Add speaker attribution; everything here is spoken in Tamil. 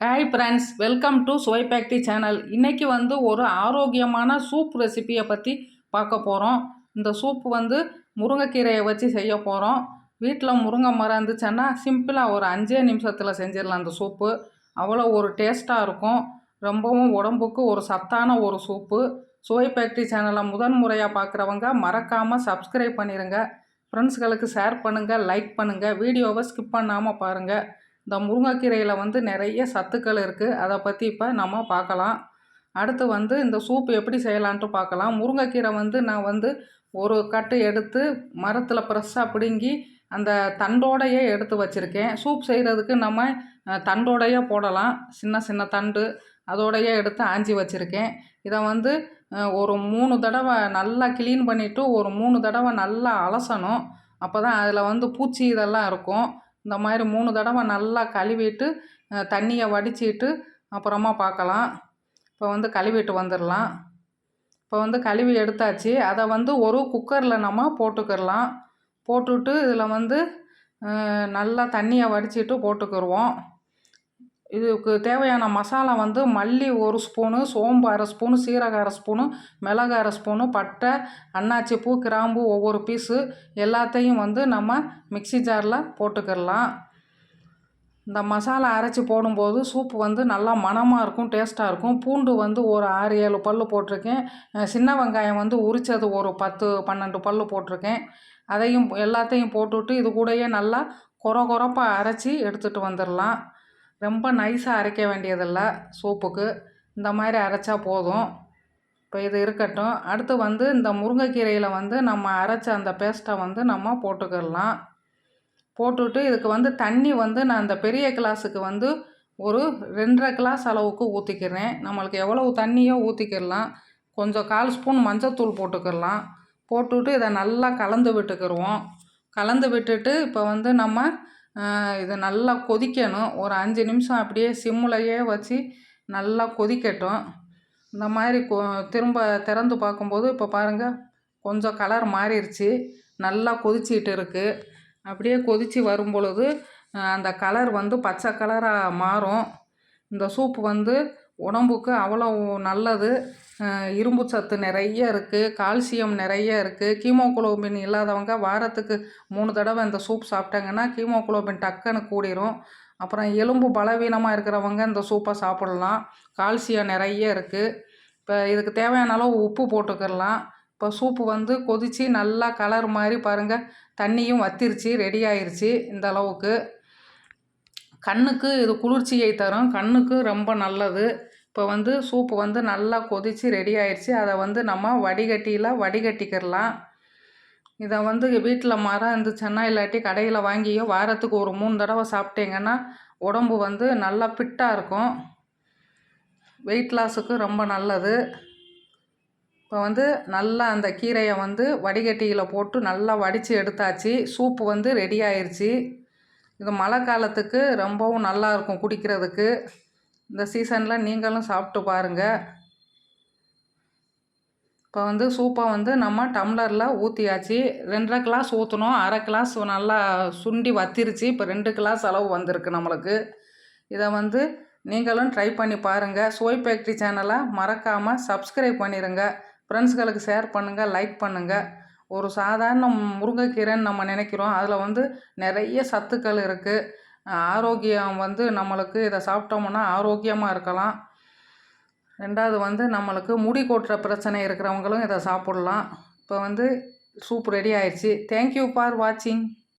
Speaker 1: ஹாய் ஃப்ரெண்ட்ஸ் வெல்கம் டு சுவை பேக்டி சேனல் இன்றைக்கி வந்து ஒரு ஆரோக்கியமான சூப் ரெசிபியை பற்றி பார்க்க போகிறோம் இந்த சூப் வந்து முருங்கைக்கீரையை வச்சு செய்ய போகிறோம் வீட்டில் முருங்கை மரம் இருந்துச்சுன்னா சிம்பிளாக ஒரு அஞ்சே நிமிஷத்தில் செஞ்சிடலாம் அந்த சூப்பு அவ்வளோ ஒரு டேஸ்ட்டாக இருக்கும். ரொம்பவும் உடம்புக்கு ஒரு சத்தான ஒரு சூப்பு சுவை பேக்டி சேனலை முதன் முறையாக பார்க்குறவங்க மறக்காமல் சப்ஸ்கிரைப் பண்ணிடுங்க ஃப்ரெண்ட்ஸ்களுக்கு ஷேர் பண்ணுங்கள் லைக் பண்ணுங்கள் வீடியோவை ஸ்கிப் பண்ணாமல் பாருங்கள் இந்த முருங்கைக்கீரையில் வந்து நிறைய சத்துக்கள் இருக்குது அதை பற்றி இப்போ நம்ம பார்க்கலாம். அடுத்து வந்து இந்த சூப் எப்படி செய்யலான்ட்டு பார்க்கலாம். முருங்கைக்கீரை வந்து நான் வந்து ஒரு கட்டு எடுத்து மரத்தில் ஃப்ரெஷ்ஷாக பிடுங்கி அந்த தண்டோடையே எடுத்து வச்சுருக்கேன். சூப் செய்கிறதுக்கு நம்ம தண்டோடையே போடலாம். சின்ன சின்ன தண்டு அதோடையே எடுத்து ஆஞ்சி வச்சுருக்கேன். இதை வந்து ஒரு மூணு தடவை நல்லா க்ளீன் பண்ணிவிட்டு ஒரு மூணு தடவை நல்லா அலசணும். அப்போ தான் அதில் வந்து பூச்சி இதெல்லாம் இருக்கும். இந்த மாதிரி மூணு தடவை நல்லா கழுவிட்டு தண்ணியை வடிச்சிட்டு அப்புறமா பார்க்கலாம். இப்போ வந்து கழுவிட்டு வந்துடலாம். இப்போ வந்து கழுவி எடுத்தாச்சு. அதை வந்து ஒரு குக்கரில் நம்ம போட்டுக்கிடலாம். போட்டுட்டு இதில் வந்து நல்லா தண்ணியை வடிச்சிட்டு போட்டுக்கிடுவோம். இதுக்கு தேவையான மசாலா வந்து மல்லி ஒரு ஸ்பூனு சோம்பு அரை ஸ்பூனு சீரகம் அரை ஸ்பூனு மிளகு அரை ஸ்பூனு பட்டை அன்னாச்சி பூ கிராம்பு ஒவ்வொரு பீஸு எல்லாத்தையும் வந்து நம்ம மிக்சி ஜாரில் போட்டுக்கிடலாம். இந்த மசாலா அரைச்சி போடும்போது சூப்பு வந்து நல்லா மணமாக இருக்கும் டேஸ்ட்டாக இருக்கும். பூண்டு வந்து ஒரு ஆறு ஏழு பல் போட்டிருக்கேன். சின்ன வெங்காயம் வந்து உரித்தது ஒரு பத்து பன்னெண்டு பல் போட்டிருக்கேன். அதையும் எல்லாத்தையும் போட்டுவிட்டு இது கூடயே நல்லா கொர குறப்பாக அரைச்சி எடுத்துகிட்டு வந்துடலாம். ரொம்ப நைஸாக அரைக்க வேண்டியதில்லை சூப்புக்கு. இந்த மாதிரி அரைச்சா போதும். இப்போ இது இருக்கட்டும். அடுத்து வந்து இந்த முருங்கைக்கீரையில் வந்து நம்ம அரைச்ச அந்த பேஸ்ட்டை வந்து நம்ம போட்டுக்கிடலாம். போட்டுவிட்டு இதுக்கு வந்து தண்ணி வந்து நான் இந்த பெரிய கிளாஸுக்கு வந்து ஒரு ரெண்டரை கிளாஸ் அளவுக்கு ஊற்றிக்கிறேன் நம்மளுக்கு எவ்வளவு தண்ணியோ ஊற்றிக்கிடலாம் கொஞ்சம் கால் ஸ்பூன் மஞ்சத்தூள் போட்டுக்கிடலாம். போட்டுவிட்டு இதை நல்லா கலந்து விட்டுக்கிடுவோம். கலந்து விட்டுட்டு இப்போ வந்து நம்ம இது நல்லா கொதிக்கணும். ஒரு அஞ்சு நிமிஷம் அப்படியே சிம்முலையே வச்சு நல்லா கொதிக்கட்டும். இந்த மாதிரி கொ திரும்ப திறந்து பார்க்கும்போது இப்போ பாருங்கள் கொஞ்சம் கலர் மாறிடுச்சு நல்லா கொதிச்சிட்டு இருக்குது அப்படியே கொதித்து வரும் பொழுது அந்த கலர் வந்து பச்சை கலராக மாறும். இந்த சூப் வந்து உடம்புக்கு அவ்வளோ நல்லது. இரும்பு சத்து நிறைய இருக்குது கால்சியம் நிறைய இருக்குது கீமோகுளோபின் இல்லாதவங்க வாரத்துக்கு மூணு தடவை இந்த சூப் சாப்பிட்டாங்கன்னா கீமோகுளோபின் டக்குன்னு கூடிரும். அப்புறம் எலும்பு பலவீனமாக இருக்கிறவங்க இந்த சூப்பை சாப்பிட்லாம். கால்சியம் நிறைய இருக்குது இப்போ இதுக்கு தேவையான அளவு உப்பு போட்டுக்கிடலாம். இப்போ சூப்பு வந்து கொதித்து நல்லா கலர் மாதிரி பாருங்கள் தண்ணியும் வத்திருச்சு ரெடி ஆயிடுச்சு இந்த அளவுக்கு. கண்ணுக்கு இது குளிர்ச்சியை தரும். கண்ணுக்கு ரொம்ப நல்லது. இப்போ வந்து சூப்பு வந்து நல்லா கொதித்து ரெடி ஆயிடுச்சு அதை வந்து நம்ம வடிகட்டியில் வடிகட்டிக்கிடலாம். இதை வந்து வீட்டில் மரம் இருந்துச்சுன்னா இல்லாட்டி கடையில் வாங்கியோ வாரத்துக்கு ஒரு மூணு தடவை சாப்பிட்டீங்கன்னா உடம்பு வந்து நல்லா ஃபிட்டாக இருக்கும். வெயிட் லாஸுக்கு ரொம்ப நல்லது. இப்போ வந்து நல்லா அந்த கீரையை வந்து வடிகட்டியில் போட்டு நல்லா வடித்து எடுத்தாச்சு. சூப்பு வந்து ரெடி ஆயிடுச்சு இது மழை காலத்துக்கு ரொம்பவும் நல்லாயிருக்கும் குடிக்கிறதுக்கு. இந்த சீசனில் நீங்களும் சாப்பிட்டு பாருங்கள் இப்போ வந்து சூப்பை வந்து நம்ம டம்ளரில் ஊற்றியாச்சு ரெண்டரை கிளாஸ் ஊற்றணும் அரை கிளாஸ் நல்லா சுண்டி வத்திருச்சு. இப்போ ரெண்டு கிளாஸ் அளவு வந்திருக்கு நம்மளுக்கு. இதை வந்து நீங்களும் ட்ரை பண்ணி பாருங்கள் சோய் ஃபேக்ட்ரி சேனலை மறக்காமல் சப்ஸ்கிரைப் பண்ணிடுங்க ஃப்ரெண்ட்ஸ்களுக்கு ஷேர் பண்ணுங்கள் லைக் பண்ணுங்கள் ஒரு சாதாரண முருங்கைக்கீரைன்னு நம்ம நினைக்கிறோம். அதில் வந்து நிறைய சத்துக்கள் இருக்குது ஆரோக்கியம் வந்து நம்மளுக்கு இதை சாப்பிட்டோம்னா ஆரோக்கியமாக இருக்கலாம். ரெண்டாவது வந்து நம்மளுக்கு முடி கொட்டுற பிரச்சனை இருக்கிறவங்களும் இதை சாப்பிட்லாம். இப்போ வந்து சூப் ரெடி ஆயிடுச்சு. தேங்க்யூ ஃபார் வாட்சிங்